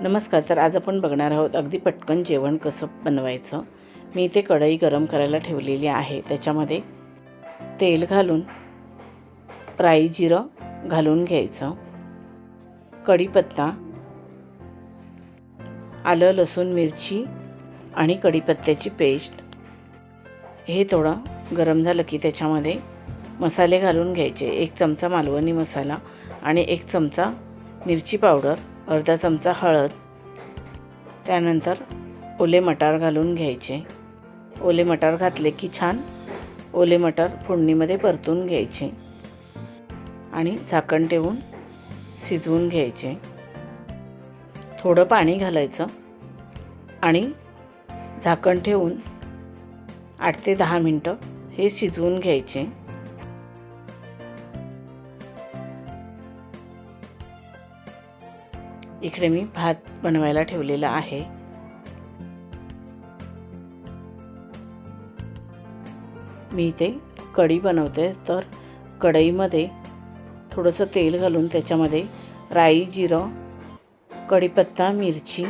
नमस्कार तर आज आपण बघणार आहोत अगदी पटकन जेवण कसं बनवायचं. मी इथे कढई गरम करायला ठेवलेली आहे. त्याच्यामध्ये तेल घालून राई जिरं घालून घ्यायचं. कढीपत्ता आलं लसूण मिरची आणि कढीपत्त्याची पेस्ट. हे थोडं गरम झालं की त्याच्यामध्ये मसाले घालून घ्यायचे. एक चमचा मालवणी मसाला आणि एक चमचा मिरची पावडर. अर्धा चमचा हळद त्यानंतर ओले मटार घालून घ्यायचे. ओले मटार घातले की छान ओले मटार फोडणीमध्ये परतून घ्यायचे आणि झाकण ठेवून शिजवून घ्यायचे. थोडं पाणी घालायचं आणि झाकण ठेवून आठ ते दहा मिनटं हे शिजवून घ्यायचे. इकडे मी भात बनवायला ठेवलेला आहे. मी इथे कढी बनवते तर कढईमध्ये थोडंसं तेल घालून त्याच्यामध्ये राई जिरं कढीपत्ता मिरची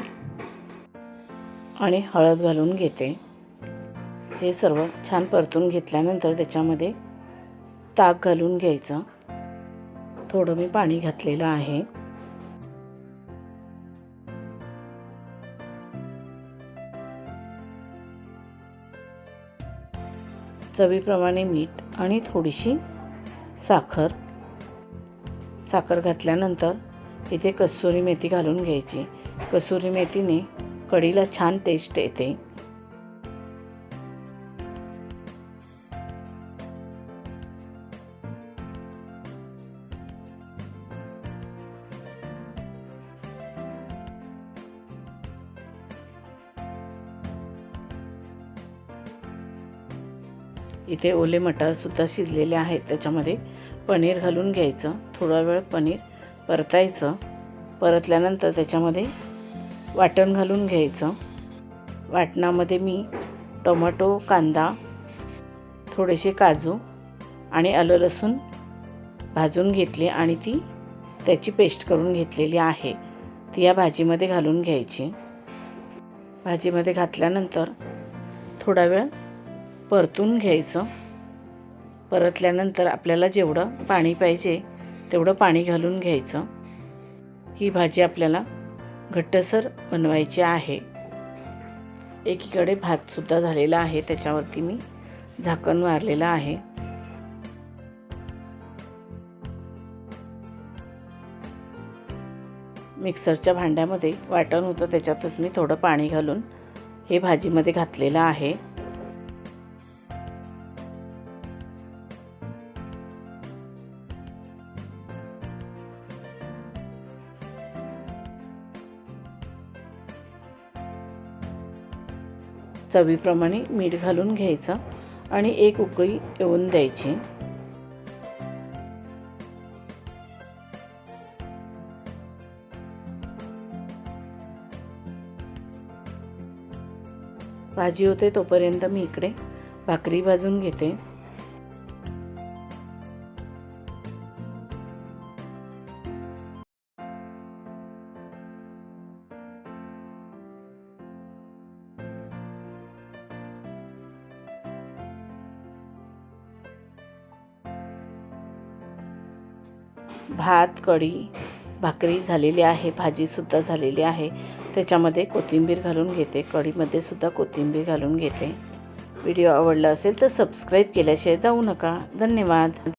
आणि हळद घालून घेते. हे सर्व छान परतून घेतल्यानंतर त्याच्यामध्ये ताक घालून घ्यायचं. थोडं मी पाणी घातलेलं आहे. चवीप्रमाणे मीठ आणि थोडीशी साखर. साखर घातल्यानंतर इथे कसुरी मेथी घालून घ्यायची. कसुरी मेथीने कढीला छान टेस्ट येते. इथे ओले मटारसुद्धा शिजलेले आहेत त्याच्यामध्ये पनीर घालून घ्यायचं थोडा वेळ पनीर परतायचं परतल्यानंतर त्याच्यामध्ये वाटण घालून घ्यायचं. वाटणामध्ये मी टोमॅटो कांदा थोडेसे काजू आणि आलं लसूण भाजून घेतली आणि ती त्याची पेस्ट करून घेतलेली आहे. ती या भाजीमध्ये घालून घ्यायची. भाजीमध्ये घातल्यानंतर थोडा वेळ परतून घ्यायचं. परतल्यानंतर आपल्याला जेवढं पाणी पाहिजे तेवढं पाणी घालून घ्यायचं. ही भाजी आपल्याला घट्टसर बनवायची आहे. एकीकडे भातसुद्धा झालेला आहे त्याच्यावरती मी झाकण मारलेलं आहे. मिक्सरच्या भांड्यामध्ये वाटण होतं त्याच्यातच मी थोडं पाणी घालून हे भाजीमध्ये घातलेलं आहे. चवीप्रमाणे मीठ घालून घ्यायचं आणि एक उकळी येऊन द्यायची. भाजी होते तोपर्यंत मी इकडे भाकरी भाजून घेते. भात कढी भाकरी झालेली आहे भाजीसुद्धा झालेली आहे. त्याच्यामध्ये कोथिंबीर घालून घेते. कढीमध्ये सुद्धा कोथिंबीर घालून घेते. व्हिडिओ आवडला असेल तर सबस्क्राईब केल्याशिवाय जाऊ नका. धन्यवाद.